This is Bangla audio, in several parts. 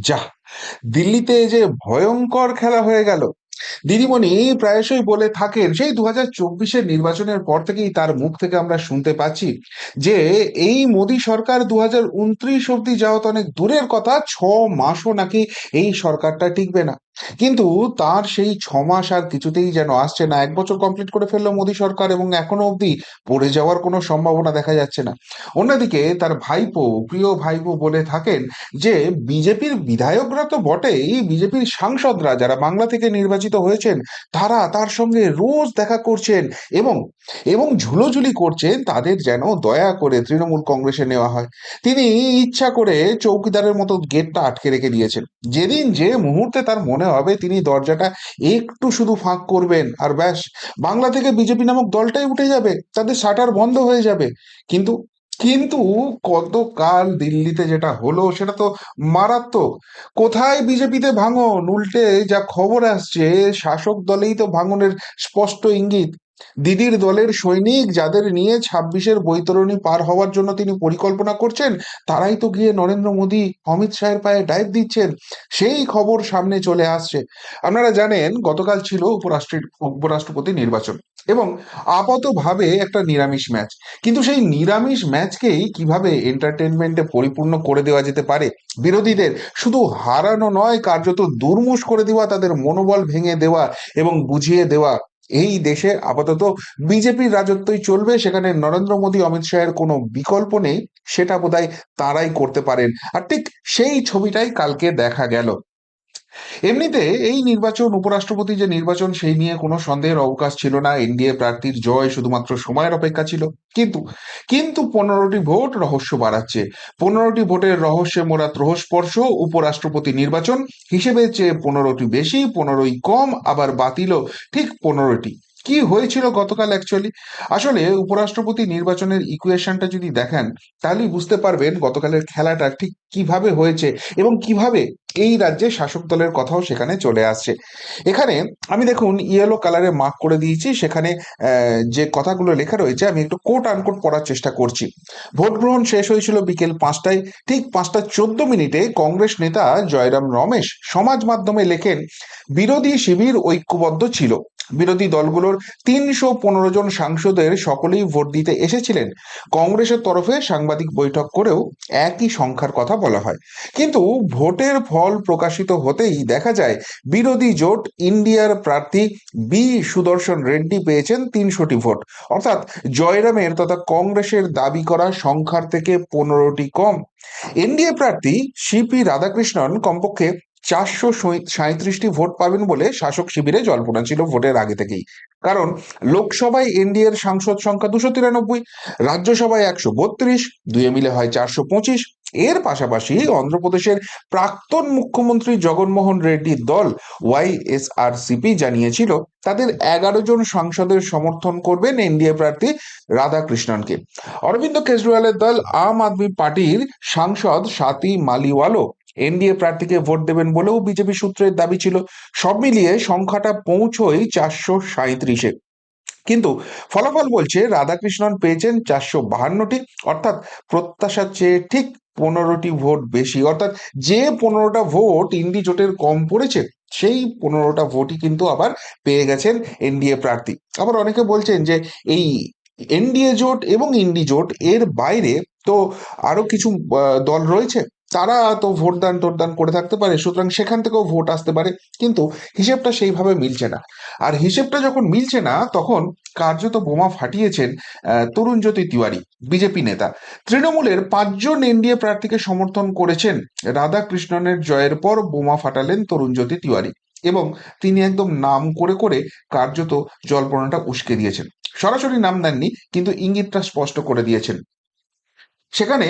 যাহ দিল্লিতে যে ভয়ঙ্কর খেলা হয়ে গেল। দিদিমণি প্রায়শই বলে থাকেন, সেই দু হাজার চব্বিশের নির্বাচনের পর থেকেই তার মুখ থেকে আমরা শুনতে পাচ্ছি যে, এই মোদি সরকার দু হাজার উনত্রিশ অব্দি যাওয়া তো অনেক দূরের কথা, ছ মাসও নাকি এই সরকারটা টিকবে না। কিন্তু তার সেই ছ মাস আর কিছুতেই যেন আসছে না। এক বছর কমপ্লিট করে ফেলল মোদী সরকার এবং এখনও অবধি পড়ে যাওয়ার কোনো সম্ভাবনা দেখা যাচ্ছে না। অন্যদিকে তার ভাইপো, প্রিয় ভাইপো বলে থাকেন যে, বিজেপির বিধায়করা তো বটেই, বিজেপির সাংসদরা যারা বাংলা থেকে নির্বাচিত হয়েছেন, তারা তার সঙ্গে রোজ দেখা করছেন এবং এবং ঝুলোঝুলি করছেন তাদের যেন দয়া করে তৃণমূল কংগ্রেসে নেওয়া হয়। তিনি ইচ্ছা করে চৌকিদারের মতো গেটটা আটকে রেখে দিয়েছেন। যেদিন যে মুহূর্তে তার মনে হবে, তিনি দরজাটা একটু শুধু ফাঁক করবেন আর ব্যাস। বাংলা থেকে বিজেপি নামক দলটাই উঠে যাবে, তাদের শাটার বন্ধ হয়ে যাবে। কিন্তু কিন্তু কতকাল দিল্লিতে যেটা হলো সেটা তো মারাত্মক। কোথায় বিজেপিতে ভাঙন? উল্টে যা খবর আসছে, শাসক দলেই তো ভাঙনের স্পষ্ট ইঙ্গিত। দিদির দলের সৈনিক যাদের নিয়ে ছাব্বিশের বৈতরণী পার হওয়ার জন্য তিনি পরিকল্পনা করছেন, তারাই তো গিয়ে নরেন্দ্র মোদী, অমিত শাহের পায়ে ডাইভ দিচ্ছেন, সেই খবর সামনে চলে আসছে। আপনারা জানেন, গতকাল ছিল উপরাষ্ট্রের, উপরাষ্ট্রপতি নির্বাচন এবং আপাতভাবে একটা নিরামিষ ম্যাচ কিন্তু সেই নিরামিষ ম্যাচকেই কীভাবে এন্টারটেনমেন্টে পরিপূর্ণ করে দেওয়া যেতে পারে বিরোধীদের, শুধু হারানো নয়, কার্যত দুর্মুষ করে দেওয়া, তাদের মনোবল ভেঙে দেওয়া এবং বুঝিয়ে দেওয়া এই দেশে আপাতত বিজেপির রাজত্বই চলবে, সেখানে নরেন্দ্র মোদী, অমিত শাহের কোনো বিকল্প নেই, সেটা বোধহয় তারাই করতে পারেন। আর ঠিক সেই ছবিটাই কালকে দেখা গেল। এমনিতে এই নির্বাচন, উপরাষ্ট্রপতি যে নির্বাচন, সেই নিয়ে কোনো সন্দেহের অবকাশ ছিল না। এনডিএ প্রার্থীর জয় শুধুমাত্র সময়ের অপেক্ষা ছিল। কিন্তু কিন্তু পনেরোটি ভোট রহস্য বাড়াচ্ছে। পনেরোটি ভোটের রহস্যে মোরা ত্রহস্পর্শ উপরাষ্ট্রপতি নির্বাচন। হিসেবে চেয়ে পনেরোটি বেশি, পনেরোই কম, আবার বাতিলও ঠিক পনেরোটি। কি হয়েছিল গতকাল অ্যাকচুয়ালি আসলে উপরাষ্ট্রপতি নির্বাচনের ইকুয়েশনটা যদি দেখেন, তাহলেই বুঝতে পারবেন গতকালের খেলাটা ঠিক কীভাবে হয়েছে এবং কীভাবে এই রাজ্যে শাসক দলের কথাও সেখানে চলে আসছে। এখানে আমি দেখুন ইয়েলো কালারে মার্ক করে দিয়েছি, সেখানে যে কথাগুলো লেখা রয়েছে, আমি একটু কোট আনকোট পড়ার চেষ্টা করছি। ভোট গ্রহণ শেষ হয়েছিল বিকেল পাঁচটায়, ঠিক পাঁচটা চোদ্দ মিনিটে কংগ্রেস নেতা জয়রাম রমেশ সমাজ মাধ্যমে লেখেন, বিরোধী শিবির ঐক্যবদ্ধ ছিল। বিরোধী দলগুলোর তিনশো পনেরো জন সাংসদের সকলেই ভোট দিতে এসেছিলেন। কংগ্রেসের তরফে সাংবাদিক বৈঠক করেও একই সংখ্যার কথা বলা হয়। কিন্তু ভোটের ফল প্রকাশিত হতেই দেখা যায়, বিরোধী জোট ইন্ডিয়ার প্রার্থী বি সুদর্শন রেড্ডি পেয়েছেন তিনশোটি ভোট। অর্থাৎ জয়রামের তথা কংগ্রেসের দাবি করা সংখ্যার থেকে পনেরোটি কম। এনডিএ প্রার্থী সিপি রাধাকৃষ্ণন কমপক্ষে চারশো সাঁত্রিশটি ভোট পাবেন বলে শাসক শিবিরে জল্পনা ছিল ভোটের আগে থেকেই। কারণ লোকসভায় এনডিএর সাংসদ সংখ্যা দুশো তিরানব্বই, রাজ্যসভায় একশো বত্রিশ, দুয়ে মিলে হয় চারশো পঁচিশ। এর পাশাপাশি অন্ধ্রপ্রদেশের প্রাক্তন মুখ্যমন্ত্রী জগনমোহন রেড্ডির দল ওয়াইএসআরসিপি জানিয়েছিল, তাদের এগারো জন সাংসদের সমর্থন করবেন এনডিএ প্রার্থী রাধাকৃষ্ণনকে। অরবিন্দ কেজরিওয়ালের দল আম আদমি পার্টির সাংসদ সাথী মালিওয়ালো এনডিএ প্রার্থীকে ভোট দেবেন বলেও বিজেপি সূত্রের দাবি ছিল। সব মিলিয়ে সংখ্যাটা পৌঁছই চারশো সাঁত্রিশে কিন্তু ফলাফল বলছে, রাধাকৃষ্ণন পেয়েছেন চারশো বাহান্নটি, অর্থাৎ প্রত্যাশার চেয়ে ঠিক পনেরোটি ভোট বেশি। অর্থাৎ যে পনেরোটা ভোট ইন্ডি জোটের কম পড়েছে, সেই পনেরোটা ভোটই কিন্তু আবার পেয়ে গেছেন এনডিএ প্রার্থী। আবার অনেকে বলছেন যে, এই এনডিএ জোট এবং ইন্ডি জোট এর বাইরে তো আরও কিছু দল রয়েছে? তারা তো ভোটদান টোটদান করে থাকতে পারে, সুতরাং সেখান থেকেও ভোট আসতে পারে, কিন্তু হিসেবটা সেইভাবে মিলছে না। আর হিসেবটা যখন মিলছে না, তখন কার্যত বোমা ফাটিয়েছেন তরুণ জ্যোতি তিওয়ারি, বিজেপি নেতা। তৃণমূলের পাঁচজন এনডিএ প্রার্থীকে সমর্থন করেছেন রাধাকৃষ্ণনের জয়ের পর বোমা ফাটালেন তরুণ জ্যোতি তিওয়ারি এবং তিনি একদম নাম করে করে কার্যত জল্পনাটা উস্কে দিয়েছেন। সরাসরি নাম দেননি, কিন্তু ইঙ্গিতটা স্পষ্ট করে দিয়েছেন। সেখানে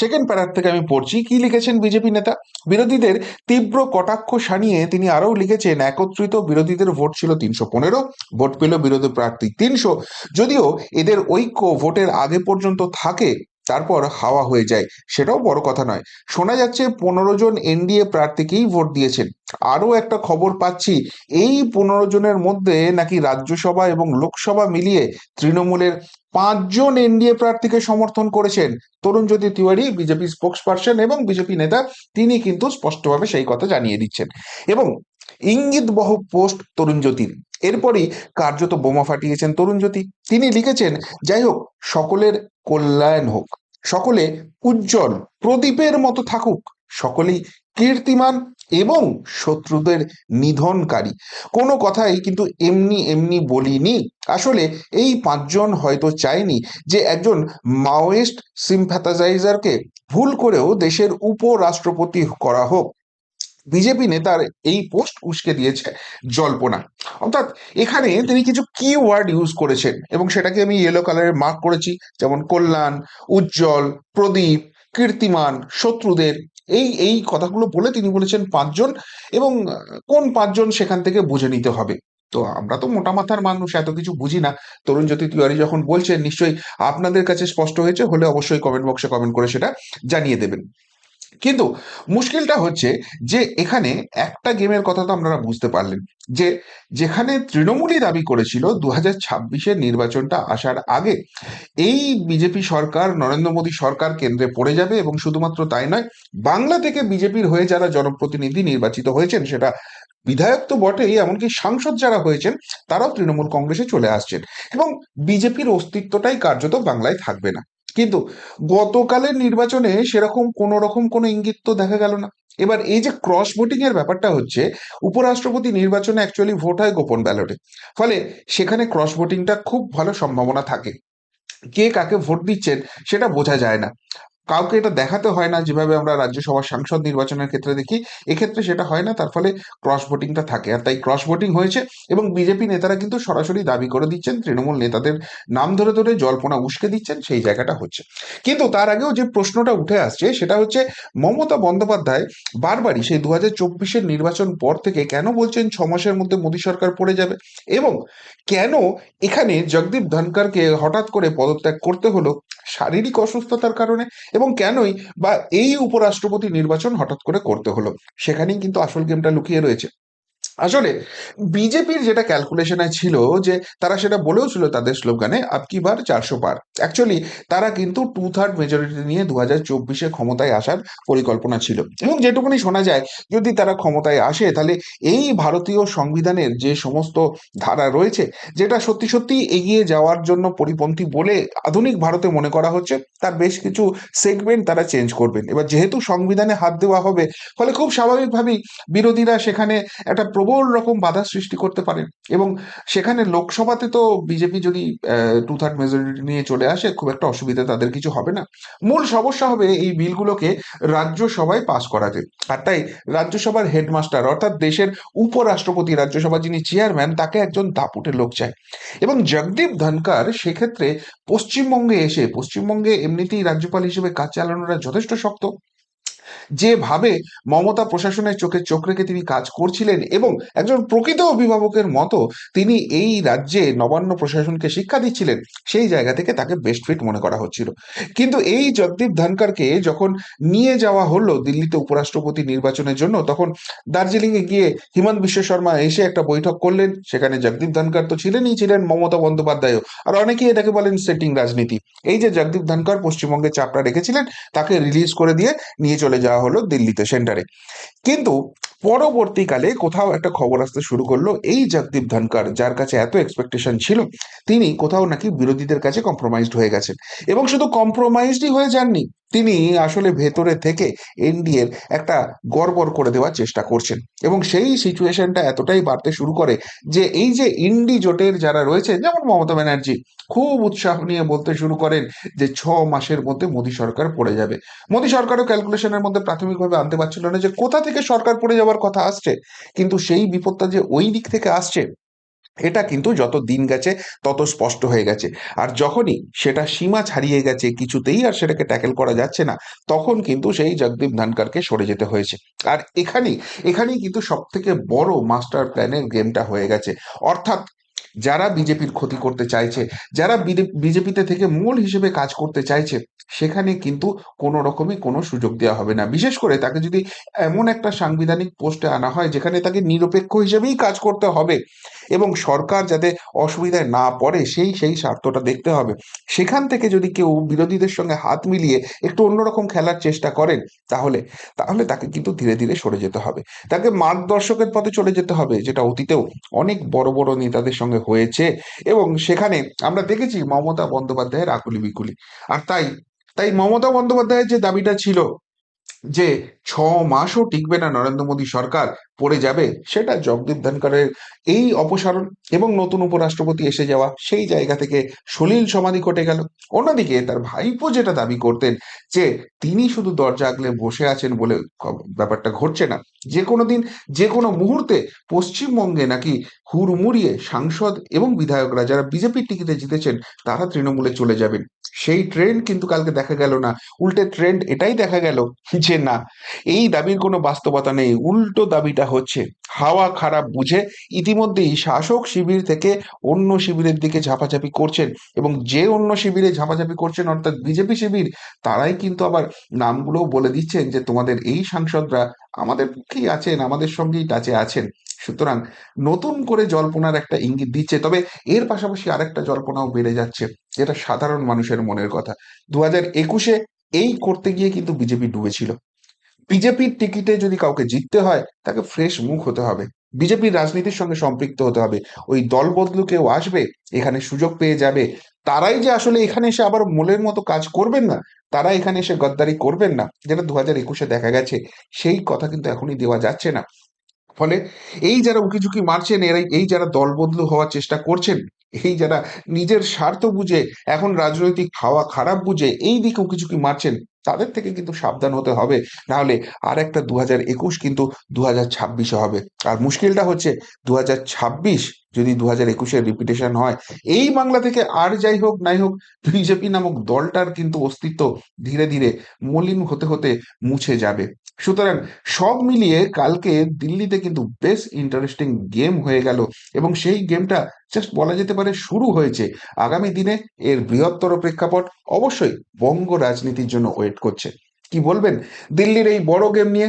সেকেন্ড প্যারার থেকে আমি পড়ছি, কি লিখেছেন বিজেপি নেতা? বিরোধীদের তীব্র কটাক্ষ সানিয়ে তিনি আরও লিখেছেন, একত্রিত বিরোধীদের ভোট ছিল তিনশো পনেরো, ভোট পেল বিরোধী প্রার্থী তিনশো। যদিও এদের ঐক্য ভোটের আগে পর্যন্ত থাকে তারপর হাওয়া হয়ে যায়। সেটাও বড় কথা নয়। শোনা যাচ্ছে পনেরো জন এনডিএ প্রার্থীকেই ভোট দিয়েছেন। আরও একটা খবর পাচ্ছি, এই পনেরো জনের মধ্যে নাকি রাজ্যসভা এবং লোকসভা মিলিয়ে তৃণমূলের পাঁচজন এনডিএ প্রার্থীকে সমর্থন করেছেন। Tarunjyoti Tiwari, BJP spokesperson এবং বিজেপি নেতা, তিনি কিন্তু স্পষ্টভাবে সেই কথা জানিয়ে দিচ্ছেন। এবং ইঙ্গিত বহ পোস্ট তরুণ তরুণজ্যোতির এরপরই কার্যত বোমা ফাটিয়েছেন তরুণজ্যোতি তিনি লিখেছেন, যাই হোক, সকলের কল্যাণ হোক, সকলে উজ্জ্বল, প্রদীপের মতো থাকুক, সকলেই কীর্তিমান এবং শত্রুদের নিধনকারী। কোনো কথাই কিন্তু এমনি এমনি বলিনি। আসলে এই পাঁচজন হয়তো চায়নি যে একজন মাওয়েস্ট সিম্প্যাথাইজারকে ভুল করেও দেশের উপরাষ্ট্রপতি করা হোক। বিজেপি নেতার এই পোস্ট উস্কে দিয়েছে জল্পনা। অর্থাৎ এখানে তিনি কিছু কি ওয়ার্ড ইউজ করেছেন এবং সেটাকে আমি ইয়েলো কালারে মার্ক করেছি, যেমন কল্যাণ, উজ্জ্বল, প্রদীপ, কীর্তিমান, শত্রুদের। এই এই কথাগুলো বলে তিনি বলেছেন পাঁচজন এবং কোন পাঁচজন সেখান থেকে বুঝে নিতে হবে। তো আমরা তো মোটা মাথার মানুষ, এত কিছু বুঝি না। তরুণ জ্যোতি তিওয়ারি যখন বলছেন, নিশ্চয়ই আপনাদের কাছে স্পষ্ট হয়েছে, হলে অবশ্যই কমেন্ট বক্সে কমেন্ট করে সেটা জানিয়ে দেবেন। কিন্তু মুশকিলটা হচ্ছে যে এখানে একটা গেমের কথা তো আপনারা বুঝতে পারলেন, যে যেখানে তৃণমূলই দাবি করেছিল দু হাজার ছাব্বিশের নির্বাচনটা আসার আগে, এই বিজেপি সরকার, নরেন্দ্র মোদী সরকার কেন্দ্রে পড়ে যাবে এবং শুধুমাত্র তাই নয়, বাংলা থেকে বিজেপির হয়ে যারা জনপ্রতিনিধি নির্বাচিত হয়েছেন, সেটা বিধায়ক তো বটেই, এমনকি সাংসদ যারা হয়েছেন, তারাও তৃণমূল কংগ্রেসে চলে আসছেন এবং বিজেপির অস্তিত্বটাই কার্যত বাংলায় থাকবে না। কিন্তু গতকালের নির্বাচনে সেরকম কোনো রকম কোনো ইঙ্গিত তো দেখা গেল না। এবার এই যে ক্রস ভোটিং এর ব্যাপারটা হচ্ছে, উপরাষ্ট্রপতি নির্বাচনে অ্যাকচুয়ালি ভোট হয় গোপন ব্যালটে ফলে সেখানে ক্রস ভোটিংটা খুব ভালো সম্ভাবনা থাকে। কে কাকে ভোট দিচ্ছেন সেটা বোঝা যায় না। কাউকে এটা দেখাতে হয় না যেভাবে আমরা রাজ্যসভার সাংসদ নির্বাচনের ক্ষেত্রে দেখি, এক্ষেত্রে সেটা হয় না, তার ফলে ক্রস ভোটিংটা থাকে। আর তাই ক্রস ভোটিং হয়েছে এবং বিজেপি নেতারা কিন্তু সরাসরি দাবি করে দিচ্ছেন, তৃণমূল নেতাদের নাম ধরে ধরে জল্পনা উস্কে দিচ্ছেন, সেই জায়গাটা হচ্ছে। কিন্তু তার আগেও যে প্রশ্নটা উঠে আসছে, সেটা হচ্ছে মমতা বন্দ্যোপাধ্যায় বারবারই সেই দু হাজার চব্বিশের নির্বাচন পর থেকে কেন বলছেন ছ মাসের মধ্যে মোদী সরকার পড়ে যাবে? এবং কেন এখানে জগদীপ ধনকরকে হঠাৎ করে পদত্যাগ করতে হলো? শারীরিক অসুস্থতার কারণে এবং কেনই বা এই উপরাষ্ট্রপতি নির্বাচন হঠাৎ করে করতে হলো? সেখানেই কিন্তু আসল গেমটা লুকিয়ে রয়েছে। আসলে বিজেপির যেটা ক্যালকুলেশনে ছিল যে তারা সেটা বলেও ছিল তাদের স্লোগানে আপকি বার? চারশো পার অ্যাকচুয়ালি তারা কিন্তু টু থার্ড মেজরিটি নিয়ে দু হাজার চব্বিশে ক্ষমতায় আসার পরিকল্পনা ছিল। এবং যেটুকুনি শোনা যায়, যদি তারা ক্ষমতায় আসে, তাহলে এই ভারতীয় সংবিধানের যে সমস্ত ধারা রয়েছে, যেটা সত্যি সত্যি এগিয়ে যাওয়ার জন্য পরিপন্থী বলে আধুনিক ভারতে মনে করা হচ্ছে, তার বেশ কিছু সেগমেন্ট তারা চেঞ্জ করবেন। এবার যেহেতু সংবিধানে হাত দেওয়া হবে, ফলে খুব স্বাভাবিকভাবেই বিরোধীরা সেখানে একটা প্রবল রকম বাধা সৃষ্টি করতে পারে। এবং সেখানে লোকসভাতে তো বিজেপি যদি টু থার্ড মেজরিটি নিয়ে চলে আসে, খুব একটা অসুবিধা তাদের কিছু হবে না। মূল সমস্যা হবে এই বিলগুলোকে রাজ্যসভায় পাস করাতে। আর তাই রাজ্যসভার হেডমাস্টার অর্থাৎ দেশের উপরাষ্ট্রপতি রাজ্যসভা যিনি চেয়ারম্যান তাকে একজন দাপুটে লোক চায়। এবং জগদীপ ধনকার সেক্ষেত্রে পশ্চিমবঙ্গে এসে, পশ্চিমবঙ্গে এমনিতেই রাজ্যপাল হিসেবে কাজ চালানোটা যথেষ্ট শক্ত। যেভাবে মমতা প্রশাসনের চোখে চোখ রেখে তিনি কাজ করছিলেন এবং একজন প্রকৃত অভিভাবকের মতো তিনি এই রাজ্যে নবান্ন প্রশাসনকে শিক্ষা দিচ্ছিলেন, সেই জায়গা থেকে তাকে বেস্ট ফিট মনে করা হচ্ছিল। কিন্তু এই জগদীপ ধনকরকে যখন নিয়ে যাওয়া হলো দিল্লিতে উপরাষ্ট্রপতি নির্বাচনের জন্য, তখন দার্জিলিংয়ে গিয়ে হিমন্ত বিশ্ব শর্মা এসে একটা বৈঠক করলেন, সেখানে জগদীপ ধনকর তো ছিলেনই ছিলেন মমতা বন্দ্যোপাধ্যায়ও। আর অনেকেই এটাকে বলেন সেটিং রাজনীতি। এই যে জগদীপ ধনকর পশ্চিমবঙ্গে চাপটা রেখেছিলেন, তাকে রিলিজ করে দিয়ে নিয়ে চলে যাওয়া হলো দিল্লিতে, সেন্টারে। কিন্তু পরবর্তীকালে কোথাও একটা খবর আসতে শুরু করল, এই জগদীপ ধনকর, যার কাছে এত এক্সপেকটেশন ছিল, তিনি কোথাও নাকি বিরোধীদের কাছে কম্প্রোমাইজড হয়ে গেছেন। এবং শুধু কম্প্রোমাইজডই হয়ে যাননি তিনি আসলে ভেতরে থেকে এনডিএর একটা গড়বড় করে দেওয়ার চেষ্টা করছেন এবং সেই সিচুয়েশনটা এতটাই বাড়তে শুরু করে যে এই যে ইন্ডি জোটের যারা রয়েছে, যেমন মমতা ব্যানার্জি, খুব উৎসাহ নিয়ে বলতে শুরু করেন যে ছ মাসের মধ্যে মোদী সরকার পড়ে যাবে। মোদী সরকারও ক্যালকুলেশনের মধ্যে প্রাথমিকভাবে আনতে পারছিল না যে কোথা থেকে সরকার পড়ে যাওয়ার কথা আসছে, কিন্তু সেই বিপদটা যে ওই দিক থেকে আসছে এটা কিন্তু যত দিন গেছে, তত স্পষ্ট হয়ে গেছে। আর যখনই সেটা সীমা ছাড়িয়ে গেছে কিছুতেই আর সেটাকে ট্যাকেল করা যাচ্ছে না, তখন কিন্তু সেই জগদীপ ধনকরকে সরে যেতে হয়েছে। আর এখানেই এখানেই কিন্তু সব থেকে বড় মাস্টার প্ল্যানের গেমটা হয়ে গেছে। অর্থাৎ যারা বিজেপির ক্ষতি করতে চাইছে, যারা বিজেপিতে থেকে মূল হিসেবে কাজ করতে চাইছে সেখানে কিন্তু কোনো রকমই কোনো সুযোগ দেওয়া হবে না। বিশেষ করে তাকে যদি এমন একটা সাংবিধানিক পোস্টে আনা হয়, যেখানে তাকে নিরপেক্ষ হিসেবেই কাজ করতে হবে এবং সরকার যাতে অসুবিধায় না পড়ে, সেই সেই স্বার্থটা দেখতে হবে। সেখান থেকে যদি কেউ বিরোধীদের সঙ্গে হাত মিলিয়ে একটু অন্যরকম খেলার চেষ্টা করেন, তাহলে তাহলে তাকে কিন্তু ধীরে ধীরে সরে যেতে হবে। তাকে মার্গদর্শকের পথে চলে যেতে হবে, যেটা অতীতেও অনেক বড় বড় নেতাদের সঙ্গে হয়েছে এবং সেখানে আমরা দেখেছি মমতা বন্দ্যোপাধ্যায়ের আকুলি বিকুলি আর তাই তাই মমতা বন্দ্যোপাধ্যায়ের যে দাবিটা ছিল যে ছ মাসও টিকবে না নরেন্দ্র মোদী সরকার, পড়ে যাবে, সেটা জগদীপ ধনকরের এই অপসারণ এবং নতুন উপরাষ্ট্রপতি এসে যাওয়া, সেই জায়গা থেকে সলিল সমাধি ঘটে গেল। অন্যদিকে তার ভাইপো যেটা দাবি করতেন যে তিনি শুধু দরজা আগলে বসে আছেন বলে ব্যাপারটা ঘটছে না। যে কোনো দিন, যে কোনো মুহূর্তে পশ্চিমবঙ্গে নাকি হুড়মুড়িয়ে সাংসদ এবং বিধায়করা যারা বিজেপির টিকিটে জিতেছেন, তারা তৃণমূলে চলে যাবেন। সেই ট্রেন্ড কিন্তু কালকে দেখা গেল না। উল্টে ট্রেন্ড এটাই দেখা গেল যে না, এই দাবির কোনো বাস্তবতা নেই। উল্টো দাবিটা হচ্ছে, হাওয়া খারাপ বুঝে ইতিমধ্যেই শাসক শিবির থেকে অন্য শিবিরের দিকে ঝাপাঝাপি করছেন এবং যে অন্য শিবিরে ঝাপাঝাপি করছেন, অর্থাৎ বিজেপি শিবির, তারাই কিন্তু আবার নামগুলোও বলে দিচ্ছেন যে তোমাদের এই সাংসদরা আমাদের পক্ষেই আছেন, আমাদের সঙ্গেই টাচে আছেন। সুতরাং নতুন করে জল্পনার একটা ইঙ্গিত দিচ্ছে, তবে এর পাশাপাশি আরেকটা জল্পনাও বেড়ে যাচ্ছে, যেটা সাধারণ মানুষের মনের কথা। দু হাজার একুশে এই করতে গিয়ে কিন্তু বিজেপি ডুবেছিল। বিজেপির টিকিটে যদি কাউকে জিততে হয়, তাকে ফ্রেশ মুখ হতে হবে। বিজেপির রাজনীতির সঙ্গে সম্পৃক্ত হতে হবে। ওই দল বদলু কেউ আসবে, এখানে সুযোগ পেয়ে যাবে। তারাই যে আসলে এখানে এসে আবার মোলের মতো কাজ করবেন না, তারা এখানে এসে গদ্দারি করবেন না, যেটা দু হাজার একুশে দেখা গেছে, সেই কথা কিন্তু এখনই দেওয়া যাচ্ছে না। ফলে এই যারা উকিঝুঁকি মারছেন, এরাই, এই যারা দল বদলু হওয়ার চেষ্টা করছেন, এই যারা নিজের স্বার্থ বুঝে, এখন রাজনৈতিক হাওয়া খারাপ বুঝে, এই দিকে উকিঝুঁকি মারছেন তাদের থেকে কিন্তু সাবধান হতে হবে। নাহলে আর একটা দু হাজার একুশ কিন্তু দু হবে। আর মুশকিলটা হচ্ছে দু হাজার ছাব্বিশ যদি দু হাজার একুশের রিপিটেশন হয়, এই বাংলা থেকে আর যাই হোক নাই হোক বিজেপি নামক দলটার কিন্তু অস্তিত্ব ধীরে ধীরে মলিন হতে হতে মুছে যাবে। সুতরাং সব মিলিয়ে কালকে দিল্লিতে কিন্তু বেশ ইন্টারেস্টিং গেম হয়ে গেল এবং সেই গেমটা জাস্ট বলা যেতে পারে শুরু হয়েছে। আগামী দিনে এর বৃহত্তর প্রেক্ষাপট অবশ্যই বঙ্গ রাজনীতির জন্য ওয়েট করছে। কি বলবেন? দিল্লির এই বড় গেম নিয়ে